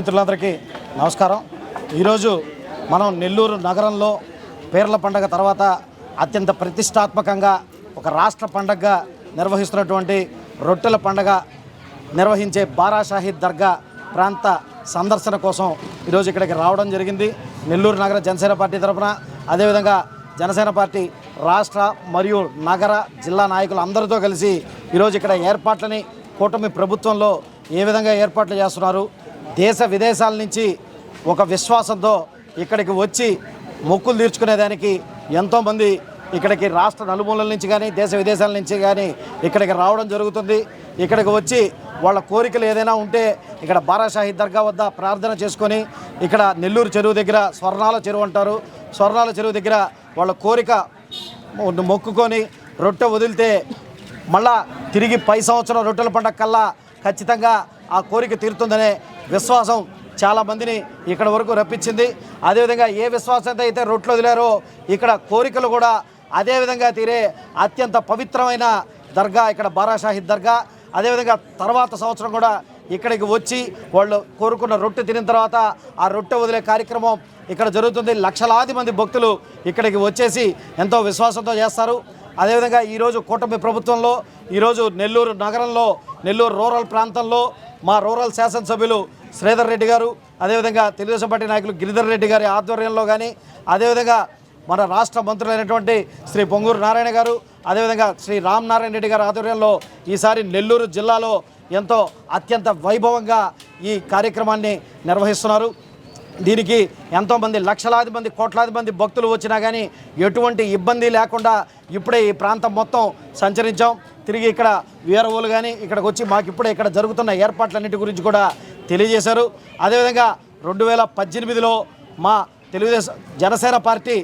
మిత్రులందరికీ నమస్కారం. ఈరోజు మనం నెల్లూరు నగరంలో పేర్ల పండగ తర్వాత అత్యంత ప్రతిష్టాత్మకంగా ఒక రాష్ట్ర పండగగా నిర్వహిస్తున్నటువంటి రొట్టెల పండగ నిర్వహించే బారాషాహిద్ దర్గా ప్రాంత సందర్శన కోసం ఈరోజు ఇక్కడికి రావడం జరిగింది. నెల్లూరు నగర జనసేన పార్టీ తరఫున అదేవిధంగా జనసేన పార్టీ రాష్ట్ర మరియు నగర జిల్లా నాయకులు అందరితో కలిసి ఈరోజు ఇక్కడ ఏర్పాట్లని కూటమి ప్రభుత్వంలో ఏ విధంగా ఏర్పాట్లు చేస్తున్నారు దేశ విదేశాల నుంచి ఒక విశ్వాసంతో ఇక్కడికి వచ్చి మొక్కులు తీర్చుకునేదానికి ఎంతోమంది ఇక్కడికి రాష్ట్ర నలుమూలల నుంచి కానీ దేశ విదేశాల నుంచి కానీ ఇక్కడికి రావడం జరుగుతుంది. ఇక్కడికి వచ్చి వాళ్ళ కోరికలు ఏదైనా ఉంటే ఇక్కడ బారాషాహి దర్గా వద్ద ప్రార్థన చేసుకొని ఇక్కడ నెల్లూరు చెరువు దగ్గర స్వర్ణాల చెరువు అంటారు. స్వర్ణాల చెరువు దగ్గర వాళ్ళ కోరిక మొక్కుకొని రొట్టె వదిలితే మళ్ళా తిరిగి పై సంవత్సరం రొట్టెల పండగ కల్లా ఖచ్చితంగా ఆ కోరిక తీరుతుందనే విశ్వాసం చాలామందిని ఇక్కడ వరకు రప్పించింది. అదేవిధంగా ఏ విశ్వాసంతో అయితే రొట్టెలు వదిలారో ఇక్కడ కోరికలు కూడా అదేవిధంగా తీరే అత్యంత పవిత్రమైన దర్గా ఇక్కడ బారాషాహిద్ దర్గా. అదేవిధంగా తర్వాత సంవత్సరం కూడా ఇక్కడికి వచ్చి వాళ్ళు కోరుకున్న రొట్టె తినిన తర్వాత ఆ రొట్టె వదిలే కార్యక్రమం ఇక్కడ జరుగుతుంది. లక్షలాది మంది భక్తులు ఇక్కడికి వచ్చేసి ఎంతో విశ్వాసంతో చేస్తారు. అదేవిధంగా ఈరోజు కూటమి ప్రభుత్వంలో ఈరోజు నెల్లూరు నగరంలో నెల్లూరు రూరల్ ప్రాంతంలో మా రూరల్ శాసనసభ్యులు శ్రీధర్ రెడ్డి గారు అదేవిధంగా తెలుగుదేశం పార్టీ నాయకులు గిరిధర్ రెడ్డి గారి ఆధ్వర్యంలో కానీ అదేవిధంగా మన రాష్ట్ర మంత్రులైనటువంటి శ్రీ పొంగూరు నారాయణ గారు అదేవిధంగా శ్రీ రామ్ నారాయణ రెడ్డి గారి ఆధ్వర్యంలో ఈసారి నెల్లూరు జిల్లాలో ఎంతో అత్యంత వైభవంగా ఈ కార్యక్రమాన్ని నిర్వహిస్తున్నారు. దీనికి ఎంతోమంది లక్షలాది మంది కోట్లాది మంది భక్తులు వచ్చినా కానీ ఎటువంటి ఇబ్బంది లేకుండా ఇప్పుడే ఈ ప్రాంతం మొత్తం సంచరించాం. తిరిగి ఇక్కడ వీరవోలు కానీ ఇక్కడికి వచ్చి మాకు ఇప్పుడే ఇక్కడ జరుగుతున్న ఏర్పాట్లన్నిటి గురించి కూడా తెలియజేశారు. అదేవిధంగా రెండు వేల పద్దెనిమిదిలో మా తెలుగుదేశం జనసేన పార్టీ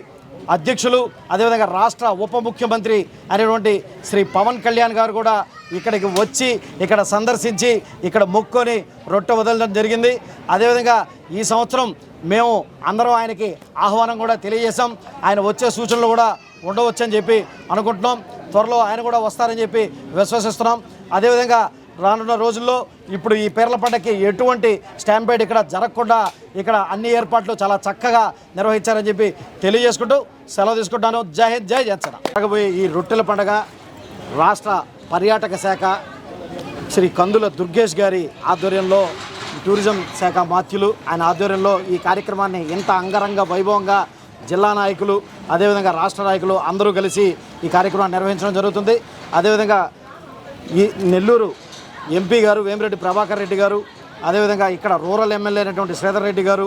అధ్యక్షులు అదేవిధంగా రాష్ట్ర ఉప ముఖ్యమంత్రి అనేటువంటి శ్రీ పవన్ కళ్యాణ్ గారు కూడా ఇక్కడికి వచ్చి ఇక్కడ సందర్శించి ఇక్కడ మొక్కొని రొట్టె వదలడం జరిగింది. అదేవిధంగా ఈ సంవత్సరం మేము అందరం ఆయనకి ఆహ్వానం కూడా తెలియజేశాం. ఆయన వచ్చే సూచనలు కూడా ఉండవచ్చని చెప్పి అనుకుంటున్నాం. త్వరలో ఆయన కూడా వస్తారని చెప్పి విశ్వసిస్తున్నాం. అదేవిధంగా రానున్న రోజుల్లో ఇప్పుడు ఈ పేర్ల పండగకి ఎటువంటి స్టాంపేడ్ ఇక్కడ జరగకుండా ఇక్కడ అన్ని ఏర్పాట్లు చాలా చక్కగా నిర్వహించారని చెప్పి తెలియజేసుకుంటూ సెలవు తీసుకుంటాను. జై హింద్ జై జనసేన. జరగబోయే ఈ రొట్టెల పండగ రాష్ట్ర పర్యాటక శాఖ శ్రీ కందుల దుర్గేష్ గారి ఆధ్వర్యంలో టూరిజం శాఖ మాత్యులు. ఆయన ఆధ్వర్యంలో ఈ కార్యక్రమాన్ని ఇంత అంగరంగ వైభవంగా జిల్లా నాయకులు అదేవిధంగా రాష్ట్ర నాయకులు అందరూ కలిసి ఈ కార్యక్రమాన్ని నిర్వహించడం జరుగుతుంది. అదేవిధంగా ఈ నెల్లూరు ఎంపీ గారు వేమిరెడ్డి ప్రభాకర్ రెడ్డి గారు అదేవిధంగా ఇక్కడ రూరల్ ఎమ్మెల్యే అయినటువంటి శ్రీధర్ రెడ్డి గారు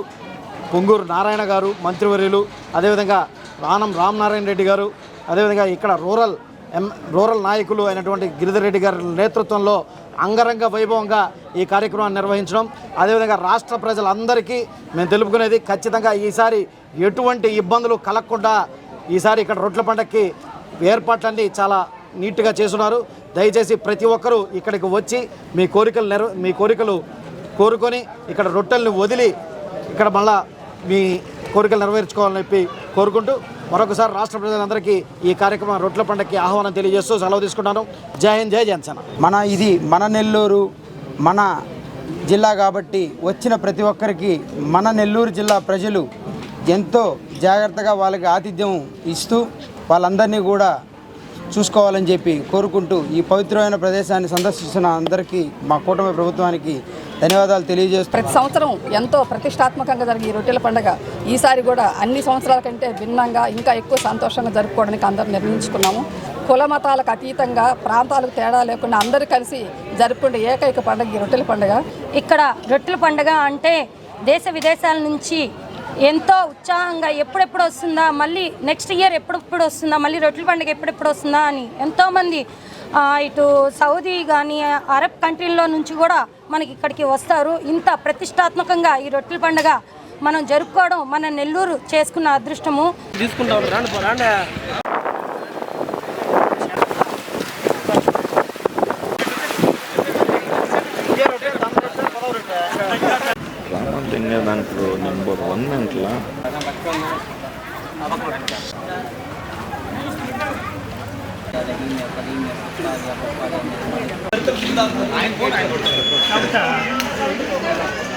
పొంగూరు నారాయణ గారు మంత్రివర్యులు అదేవిధంగా రానం రామనారాయణ రెడ్డి గారు అదేవిధంగా ఇక్కడ రూరల్ ఎం రూరల్ నాయకులు అయినటువంటి గిరిధర్ రెడ్డి గారి నేతృత్వంలో అంగరంగ వైభవంగా ఈ కార్యక్రమాన్ని నిర్వహించడం అదేవిధంగా రాష్ట్ర ప్రజలందరికీ మేము తెలుపుకునేది ఖచ్చితంగా ఈసారి ఎటువంటి ఇబ్బందులు కలగకుండా ఈసారి ఇక్కడ రొట్ల పండక్కి ఏర్పాట్లన్నీ చాలా నీట్గా చేస్తున్నారు. దయచేసి ప్రతి ఒక్కరూ ఇక్కడికి వచ్చి మీ కోరికలు నెర మీ కోరికలు కోరుకొని ఇక్కడ రొట్టెల్ని వదిలి ఇక్కడ మళ్ళా మీ కోరికలు నెరవేర్చుకోవాలని చెప్పి కోరుకుంటూ మరొకసారి రాష్ట్ర ప్రజలందరికీ ఈ కార్యక్రమం రొట్ల పండగకి ఆహ్వానం తెలియజేస్తూ సెలవు తీసుకుంటాను. జై హింద్ జై జనసేన. మన ఇది మన నెల్లూరు మన జిల్లా కాబట్టి వచ్చిన ప్రతి ఒక్కరికి మన నెల్లూరు జిల్లా ప్రజలు ఎంతో జాగ్రత్తగా వాళ్ళకి ఆతిథ్యం ఇస్తూ వాళ్ళందరినీ కూడా చూసుకోవాలని చెప్పి కోరుకుంటూ ఈ పవిత్రమైన ప్రదేశాన్ని సందర్శిస్తున్న అందరికీ మా కూటమి ప్రభుత్వానికి ధన్యవాదాలు తెలియజేస్తూ ప్రతి సంవత్సరం ఎంతో ప్రతిష్టాత్మకంగా జరిగే ఈ రొట్టెల పండుగ ఈసారి కూడా అన్ని సంవత్సరాల కంటే భిన్నంగా ఇంకా ఎక్కువ సంతోషంగా జరుపుకోవడానికి అందరూ నిర్ణయించుకున్నాము. కుల మతాలకు అతీతంగా ప్రాంతాలకు తేడా లేకుండా అందరూ కలిసి జరుపుకునే ఏకైక పండుగ ఈ రొట్టెల పండుగ. ఇక్కడ రొట్టెల పండుగ అంటే దేశ విదేశాల నుంచి ఎంతో ఉత్సాహంగా ఎప్పుడెప్పుడు వస్తుందా మళ్ళీ నెక్స్ట్ ఇయర్ ఎప్పుడెప్పుడు వస్తుందా మళ్ళీ రొట్టెల పండుగ ఎప్పుడెప్పుడు వస్తుందా అని ఎంతోమంది ఇటు సౌదీ కానీ అరబ్ కంట్రీల్లో నుంచి కూడా మనకి ఇక్కడికి వస్తారు. ఇంత ప్రతిష్టాత్మకంగా ఈ రొట్టెల పండుగ మనం జరుపుకోవడం మన నెల్లూరు చేసుకున్న అదృష్టము. రామన్ దాంట్లో నెంబర్ వన్ అంట్లా